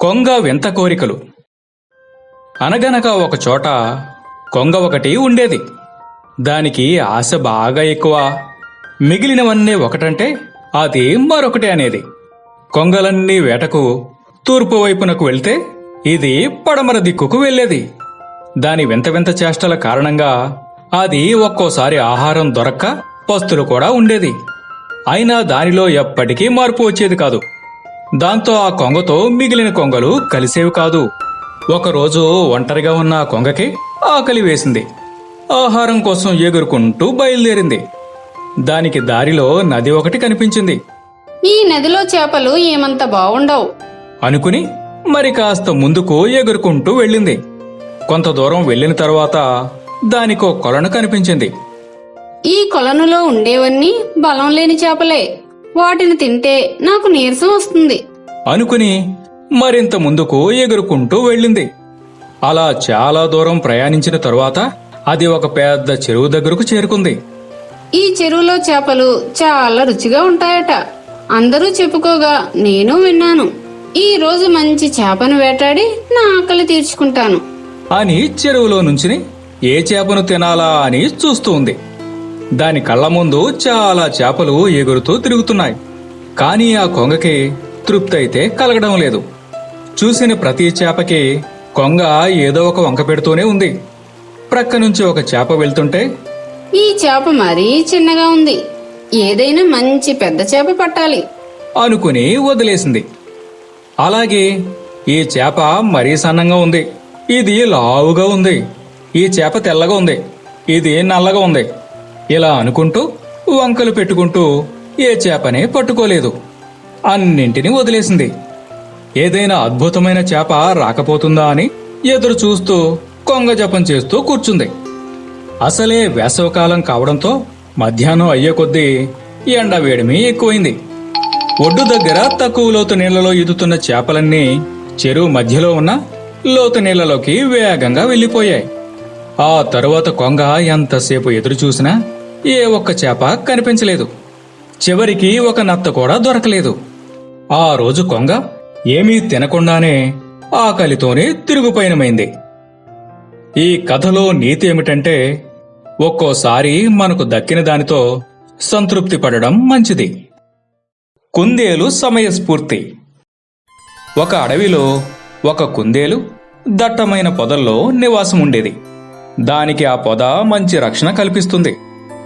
కొంగ వింత కోరికలు. అనగనక ఒకచోట కొంగ ఒకటి ఉండేది. దానికి ఆశ బాగా ఎక్కువ. మిగిలినవన్నీ ఒకటంటే అది మరొకటి అనేది. కొంగలన్నీ వేటకు తూర్పు వైపునకు వెళ్తే ఇది పడమర దిక్కుకు వెళ్ళేది. దాని వింత వింత చేష్టల కారణంగా అది ఒక్కోసారి ఆహారం దొరక్క పస్తులు కూడా ఉండేది. అయినా దానిలో ఎప్పటికీ మార్పు వచ్చేది కాదు. దాంతో ఆ కొంగతో మిగిలిన కొంగలు కలిసేవి కాదు. ఒకరోజు ఒంటరిగా ఉన్న ఆ కొంగకి ఆకలి వేసింది. ఆహారం కోసం ఎగురుకుంటూ బయలుదేరింది. దానికి దారిలో నది ఒకటి కనిపించింది. ఈ నదిలో చేపలు ఏమంత బావుండవు? అనుకుని మరి కాస్త ముందుకు ఎగురుకుంటూ వెళ్ళింది. కొంత దూరం వెళ్ళిన తర్వాత దానికో కొలను కనిపించింది. ఈ కొలనులో ఉండేవన్నీ బలం లేని చేపలే. వాటిని తింటే నాకు నీరసం వస్తుంది. అనుకుని మరింత ముందుకు ఎగురుకుంటూ వెళ్ళింది. అలా చాలా దూరం ప్రయాణించిన తరువాత అది ఒక పెద్ద చెరువు దగ్గరకు చేరుకుంది. ఈ చెరువులో చేపలు చాలా రుచిగా ఉంటాయట. అందరూ చెప్పుకోగా నేను విన్నాను. ఈ రోజు మంచి చేపను వేటాడి నా ఆకలి తీర్చుకుంటాను. అని చెరువులో నుంచుని ఏ చేపను తినాలా అని చూస్తూ ఉంది. దాని కళ్ళ ముందు చాలా చేపలు ఎగురుతూ తిరుగుతున్నాయి. కానీ ఆ కొంగకి తృప్తి అయితే కలగడం లేదు. చూసిన ప్రతి చేపకి కొంగ ఏదో ఒక వంక పెడుతూనే ఉంది. ప్రక్క నుంచి ఒక చేప వెళ్తుంటే ఈ చేప మరీ చిన్నగా ఉంది. ఏదైనా మంచి పెద్ద చేప పట్టాలి. అనుకుని వదిలేసింది. అలాగే ఈ చేప మరీ సన్నంగా ఉంది. ఇది లావుగా ఉంది. ఈ చేప తెల్లగా ఉంది. ఇది నల్లగా ఉంది. ఇలా అనుకుంటూ వంకలు పెట్టుకుంటూ ఏ చేపని పట్టుకోలేదు. అన్నింటినీ వదిలేసింది. ఏదైనా అద్భుతమైన చేప రాకపోతుందా అని ఎదురు చూస్తూ కొంగ జపం చేస్తూ కూర్చుంది. అసలే వేసవకాలం కావడంతో మధ్యాహ్నం అయ్యే కొద్దీ ఎండ వేడిమి ఎక్కువైంది. ఒడ్డు దగ్గర తక్కువ లోతు నీళ్ళలో ఈదుతున్న చేపలన్నీ చెరువు మధ్యలో ఉన్న లోతు నీళ్ళలోకి వేగంగా వెళ్ళిపోయాయి. ఆ తరువాత కొంగ ఎంతసేపు ఎదురు చూసినా ఏ ఒక్క చేప కనిపించలేదు. చివరికి ఒక నత్త కూడా దొరకలేదు. ఆ రోజు కొంగ ఏమీ తినకుండానే ఆకలితోనే తిరుగుపయనమైంది. ఈ కథలో నీతి ఏమిటంటే ఒక్కోసారి మనకు దక్కిన దానితో సంతృప్తి పడడం మంచిది. కుందేలు సమయస్ఫూర్తి. ఒక అడవిలో ఒక కుందేలు దట్టమైన పొదల్లో నివాసం ఉండేది దానికి ఆ పొద మంచి రక్షణ కల్పిస్తుంది.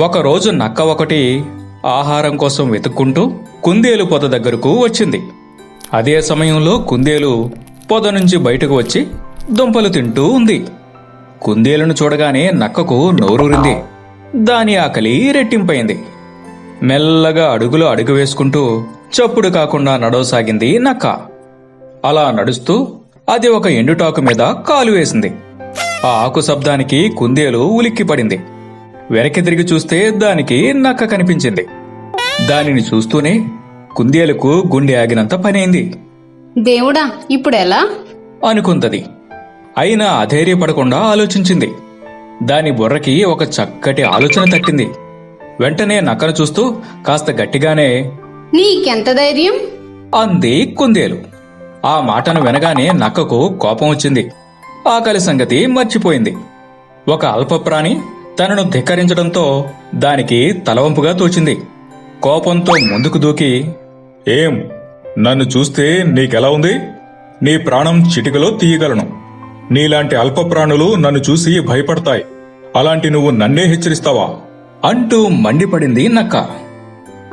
ఒకరోజు నక్క ఒకటి ఆహారం కోసం వెతుక్కుంటూ కుందేలు పొద దగ్గరకు వచ్చింది. అదే సమయంలో కుందేలు పొద నుంచి బయటకు వచ్చి దుంపలు తింటూ ఉంది. కుందేలును చూడగానే నక్కకు నోరూరింది. దాని ఆకలి రెట్టింపైంది. మెల్లగా అడుగులో అడుగు వేసుకుంటూ చప్పుడు కాకుండా నడవసాగింది నక్క. అలా నడుస్తూ అది ఒక ఎండుటాకు మీద కాలు వేసింది. ఆ ఆకు శబ్దానికి కుందేలు ఉలిక్కి పడింది వెనక్కి తిరిగి చూస్తే దానికి నక్క కనిపించింది. దానిని చూస్తూనే కుందేలుకు గుండె ఆగినంత పనైంది. దేవుడా ఇప్పుడెలా? అనుకుందది అయినా అధైర్యపడకుండా ఆలోచించింది. దాని బుర్రకి ఒక చక్కటి ఆలోచన తట్టింది. వెంటనే నక్కను చూస్తూ కాస్త గట్టిగానే నీకెంత ధైర్యం? అంది కుందేలు. ఆ మాటను వినగానే నక్కకు కోపం వచ్చింది. ఆకలి సంగతి మర్చిపోయింది. ఒక అల్పప్రాణి తనను ధిక్కరించడంతో దానికి తలవంపుగా తోచింది. కోపంతో ముందుకు దూకి ఏం నన్ను చూస్తే నీకెలా ఉంది? నీ ప్రాణం చిటికలో తీయగలను. నీలాంటి అల్ప ప్రాణులు నన్ను చూసి భయపడతాయి. అలాంటి నువ్వు నన్నే హెచ్చరిస్తావా? అంటూ మండిపడింది నక్క.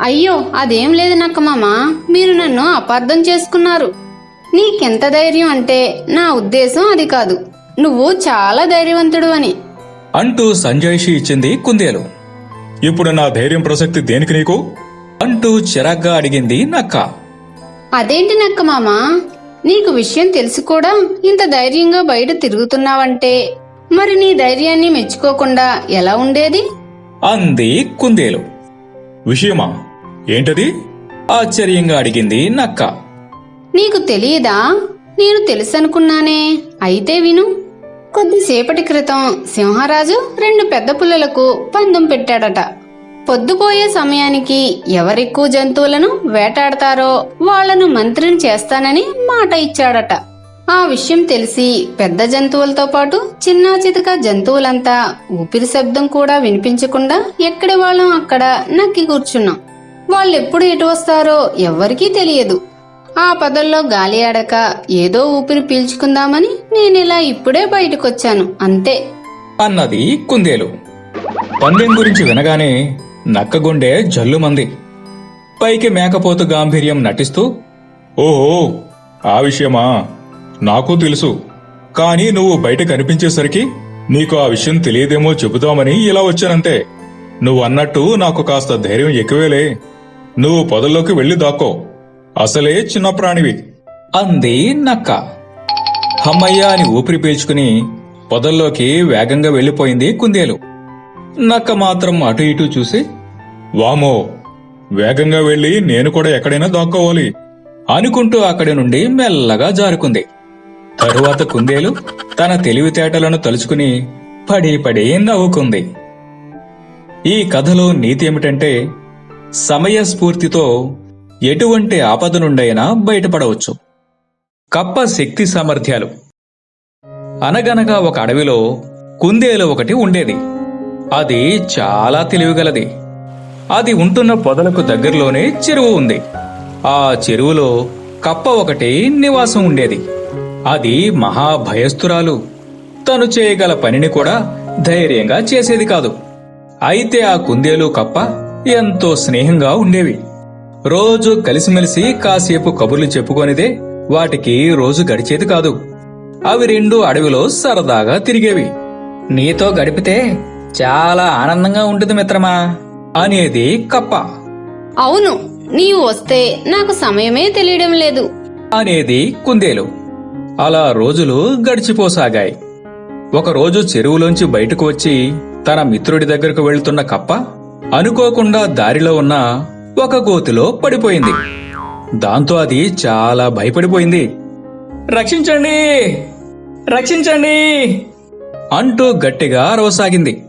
అయ్యో అదేం లేదు నక్క మామా. మీరు నన్ను అపార్థం చేసుకున్నారు. నీకెంత ధైర్యం అంటే నా ఉద్దేశం అది కాదు. నువ్వు చాలా ధైర్యవంతుడు అని. అంటూ సంజాయిషి ఇచ్చింది కుందేలు. ఇప్పుడు నా ధైర్యం ప్రసక్తి దేనికి నీకు? అంటూ చిరాగ్గా అడిగింది నక్క. అదేంటి నక్కమామ నీకు విషయం తెలిసి కూడా ఇంత ధైర్యంగా బయట తిరుగుతున్నావంటే మరి నీ ధైర్యాన్ని మెచ్చుకోకుండా ఎలా ఉండేది? అంది కుందేలు. విషయమా? ఏంటది? ఆశ్చర్యంగా అడిగింది నక్క. నీకు తెలియదా? నేను తెలుసనుకున్నానే. అయితే విను. కొద్దిసేపటి క్రితం సింహరాజు రెండు పెద్ద పుల్లలకు పందెం పెట్టాడట. పొద్దుపోయే సమయానికి ఎవరెక్కువ జంతువులను వేటాడతారో వాళ్ళను మంత్రిని చేస్తానని మాట ఇచ్చాడట. ఆ విషయం తెలిసి పెద్ద జంతువులతో పాటు చిన్నా చితక జంతువులంతా ఊపిరి శబ్దం కూడా వినిపించకుండా ఎక్కడి వాళ్ళం అక్కడ నక్కి కూర్చున్నాం. వాళ్ళెప్పుడు ఎటు వస్తారో ఎవ్వరికీ తెలియదు. ఆ పదల్లో గాలి ఆడక ఏదో ఊపిరి పీల్చుకుందామని నేనిలా ఇప్పుడే బయటకొచ్చాను అంతే. అన్నది కుందేలు. పందెం గురించి వినగానే నక్కగుండె జల్లుమంది. పైకి మేకపోతు గాంభీర్యం నటిస్తూ ఓహో ఆ విషయమా? నాకు తెలుసు. కానీ నువ్వు బయట కనిపించేసరికి నీకు ఆ విషయం తెలియదేమో చెబుదామని ఇలా వచ్చానంతే. నువ్వు అన్నట్టు నాకు కాస్త ధైర్యం ఎక్కువేలే. నువ్వు పొదల్లోకి వెళ్ళి దాక్కో. అసలే చిన్న ప్రాణివి. అంది నక్క. హమ్మయ్య అని ఊపిరి పీల్చుకుని పొదల్లోకి వేగంగా వెళ్ళిపోయింది కుందేలు. నక్క మాత్రం అటు ఇటు చూసి వామో వేగంగా వెళ్ళి నేను కూడా ఎక్కడైనా దాక్కోవాలి అనుకుంటూ అక్కడి నుండి మెల్లగా జారుకుంది. తరువాత కుందేలు తన తెలివితేటలను తలుచుకుని పడి పడి నవ్వుకుంది. ఈ కథలో నీతి ఏమిటంటే సమయస్ఫూర్తితో ఎటువంటి ఆపద నుండైనా బయటపడవచ్చు. కప్ప శక్తి సామర్థ్యాలు. అనగనగా ఒక అడవిలో కుందేలు ఒకటి ఉండేది. అది చాలా తెలివిగలది. అది ఉంటున్న పొదలకు దగ్గరలోనే చెరువు ఉంది. ఆ చెరువులో కప్ప ఒకటి నివాసం ఉండేది. అది మహాభయస్థురాలు. తను చేయగల పనిని కూడా ధైర్యంగా చేసేది కాదు. అయితే ఆ కుందేలు కప్ప ఎంతో స్నేహంగా ఉండేవి. రోజు కలిసిమెలిసి కాసేపు కబుర్లు చెప్పుకొనిదే వాటికి రోజు గడిచేది కాదు. అవి రెండు అడవిలో సరదాగా తిరిగేవి. నీతో గడిపితే చాలా ఆనందంగా ఉంటుంది మిత్రమా? అనేది కప్ప. అవును నీవు వస్తే నాకు సమయమే తెలియడం లేదు. అనేది కుందేలు. అలా రోజులు గడిచిపోసాగాయి. ఒకరోజు చెరువులోంచి బయటకు వచ్చి తన మిత్రుడి దగ్గరకు వెళ్తున్న కప్ప అనుకోకుండా దారిలో ఉన్న ఒక గోతిలో పడిపోయింది. దాంతో అది చాలా భయపడిపోయింది. రక్షించండి! రక్షించండి! అంటూ గట్టిగా అరవసాగింది.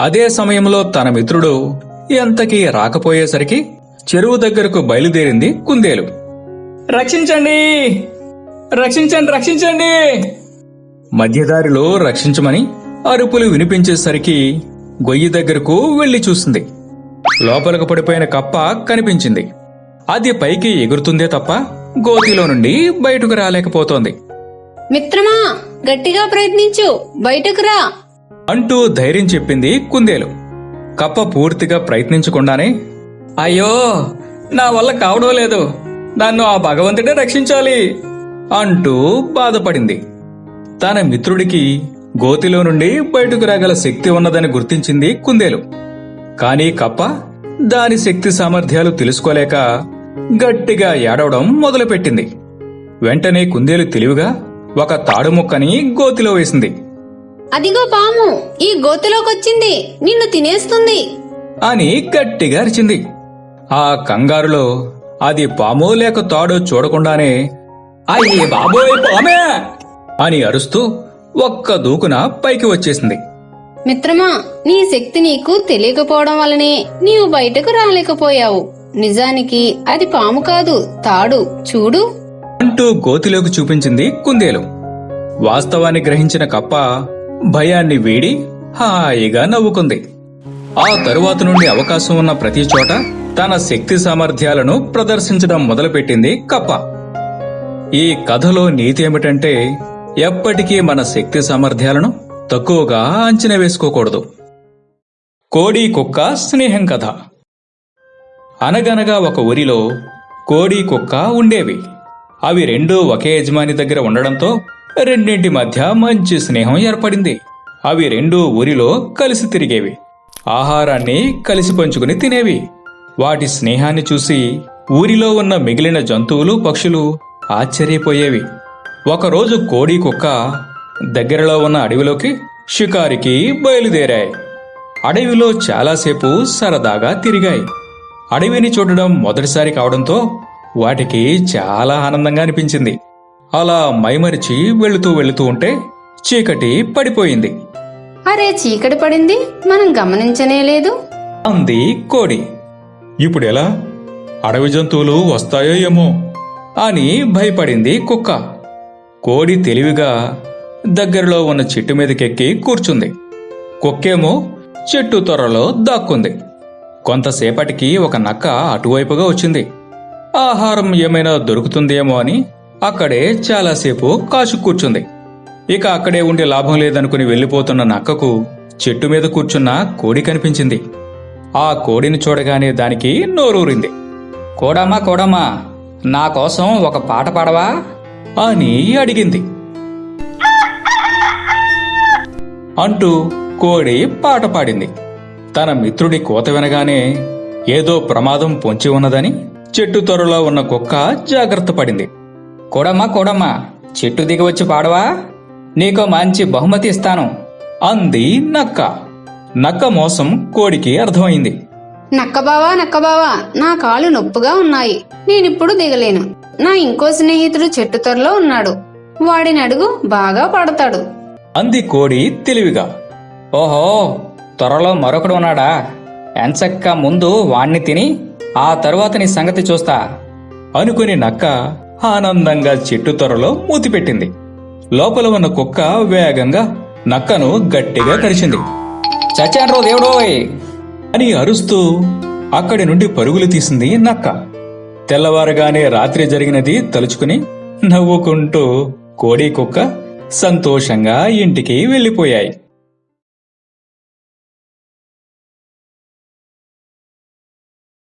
అదే సమయంలో తన మిత్రుడు ఎంతకీ రాకపోయేసరికి చెరువు దగ్గరకు బయలుదేరింది కుందేలు. రక్షించండి! రక్షించండి! రక్షించండి! మధ్యదారిలో రక్షించమని అరుపులు వినిపించేసరికి గొయ్యి దగ్గరకు వెళ్ళి చూసింది. లోపలకు పడిపోయిన కప్ప కనిపించింది. అది పైకి ఎగురుతుందే తప్ప గోతిలో నుండి బయటకు రాలేకపోతోంది. మిత్రమా గట్టిగా ప్రయత్నించు. బయటకు రా. అంటూ ధైర్యం చెప్పింది కుందేలు. కప్ప పూర్తిగా ప్రయత్నించకుండానే అయ్యో నా వల్ల కావడం లేదు. నన్ను ఆ భగవంతుడే రక్షించాలి అంటూ బాధపడింది. తన మిత్రుడికి గోతిలో నుండి బయటకు రాగల శక్తి ఉన్నదని గుర్తించింది కుందేలు. కానీ కప్ప దాని శక్తి సామర్థ్యాలు తెలుసుకోలేక గట్టిగా ఏడవడం మొదలుపెట్టింది. వెంటనే కుందేలు తెలివిగా ఒక తాడు ముక్కని గోతిలో వేసింది. అదిగో పాము ఈ గోతిలోకొచ్చింది నిన్ను తినేస్తుంది. అని గట్టిగా అరిచింది. ఆ కంగారులో అది పామో లేక తాడో చూడకుండానే అయ్యే బాబోయ్ పామే! అని అరుస్తూ ఒక్క దూకున పైకి వచ్చేసింది. మిత్రమా నీ శక్తి నీకు తెలియకపోవడం వల్లనే నీవు బయటకు రాలేకపోయావు. నిజానికి అది పాము కాదు తాడు. చూడు. అంటూ గోతిలోకి చూపించింది కుందేలు. వాస్తవాన్ని గ్రహించిన కప్ప భయాన్ని వీడి హాయిగా నవ్వుకుంది. ఆ తరువాత నుండి అవకాశం ఉన్న ప్రతి చోట తన శక్తి సామర్థ్యాలను ప్రదర్శించడం మొదలుపెట్టింది కప్ప. ఈ కథలో నీతి ఏమిటంటే ఎప్పటికీ మన శక్తి సామర్థ్యాలను తక్కువగా అంచనా వేసుకోకూడదు. కోడి కుక్క స్నేహం కథ. అనగనగా ఒక ఊరిలో కోడి కుక్క ఉండేవి. అవి రెండూ ఒకే యజమాని దగ్గర ఉండడంతో రెండింటి మధ్య మంచి స్నేహం ఏర్పడింది. అవి రెండూ ఊరిలో కలిసి తిరిగేవి. ఆహారాన్ని కలిసి పంచుకుని తినేవి. వాటి స్నేహాన్ని చూసి ఊరిలో ఉన్న మిగిలిన జంతువులు పక్షులు ఆశ్చర్యపోయేవి. ఒకరోజు కోడి కుక్క దగ్గరలో ఉన్న అడవిలోకి షికారికి బయలుదేరాయి. అడవిలో చాలాసేపు సరదాగా తిరిగాయి. అడవిని చూడడం మొదటిసారి కావడంతో వాటికి చాలా ఆనందంగా అనిపించింది. అలా మైమరిచి వెళుతూ వెళుతూ ఉంటే చీకటి పడిపోయింది. అరే చీకటి పడింది? మనం గమనించనే లేదు. అంది కోడి. ఇప్పుడు ఎలా? అడవి జంతువులు వస్తాయో ఏమో అని భయపడింది కుక్క. కోడి తెలివిగా దగ్గరలో ఉన్న చెట్టు మీదకెక్కి కూర్చుంది. కుక్కేమో చెట్టు త్వరలో దాక్కుంది. కొంతసేపటికి ఒక నక్క అటువైపుగా వచ్చింది. ఆహారం ఏమైనా దొరుకుతుందేమో అని అక్కడే చాలాసేపు కాచు కూర్చుంది. ఇక అక్కడే ఉండి లాభం లేదనుకుని వెళ్ళిపోతున్న నక్కకు చెట్టు మీద కూర్చున్న కోడి కనిపించింది. ఆ కోడిని చూడగానే దానికి నోరూరింది. కోడమ్మా కోడమ్మా నా కోసం ఒక పాట పాడవా? అని అడిగింది. అంటూ కోడి పాట పాడింది. తన మిత్రుడి కోత వినగానే ఏదో ప్రమాదం పొంచి ఉన్నదని చెట్టు త్వరలో ఉన్న కుక్క జాగ్రత్త పడింది. కోడమ్మా కోడమ్మా చెట్టు దిగి వచ్చి పాడవా? నీకో మంచి బహుమతి ఇస్తాను అంది నక్క. నక్క మోసం కోడికి అర్థమైంది. నక్కబావా నక్కబావా నా కాళ్ళు నొప్పుగా ఉన్నాయి. నేనిప్పుడు దిగలేను. నా ఇంకో స్నేహితుడు చెట్టు త్వరలో ఉన్నాడు. వాడిని అడుగు బాగా పడతాడు. అంది కోడి తెలివిగా. ఓహో త్వరలో మరొకడు ఉన్నాడా? ఎంచక్క ముందు వాణ్ణి తిని ఆ తరువాత నీ సంగతి చూస్తా. అనుకుని నక్క ఆనందంగా చెట్టు త్వరలో మూతిపెట్టింది. లోపల ఉన్న కుక్క వేగంగా నక్కను గట్టిగా కరిచింది. చచ్చాన్రో దేవుడోయ్ అని అరుస్తూ అక్కడి నుండి పరుగులు తీసింది నక్క. తెల్లవారుగానే రాత్రి జరిగినది తలుచుకుని నవ్వుకుంటూ కోడి కుక్క సంతోషంగా ఇంటికి వెళ్ళిపోయాయి.